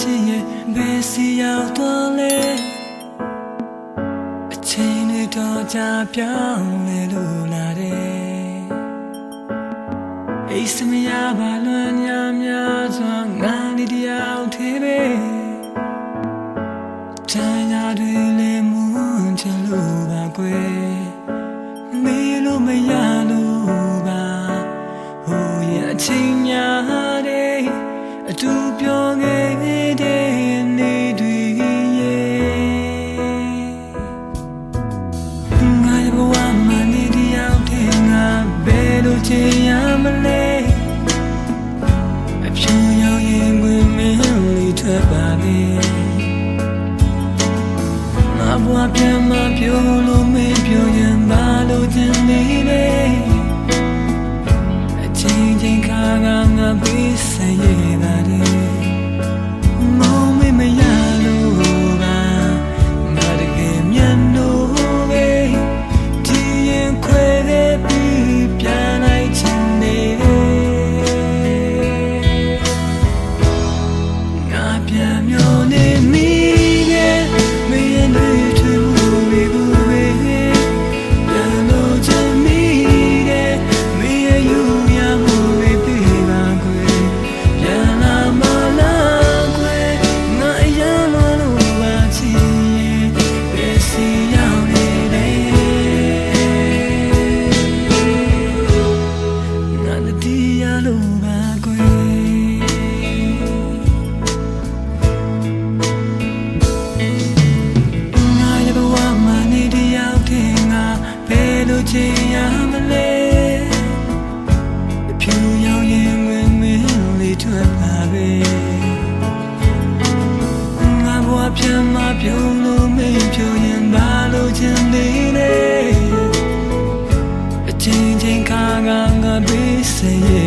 ချစ်ရဲ့ဘယ်စီရောက်သွားလဲအချိန်တွေတော့ကြာပြောင်းလဲလို့လာတယ်အိစမရပါလွန်ညာများစွာငါနေတရားသေးပဲချမ်းသာတွေလည်းမွန်းချလို့ပါကွယ်မေးလို့မရ ရမလဲအဖြူရောင်ရင်ဝင်မင်းလေးထွက်ပါလေငါဘဝပြန်မပြောလို့မပြောရင်ဘာလို့ချင်နေလဲအချင်းချင်းခါကငါပေးစရဲ့ပါတယ် ငါပြ လဲ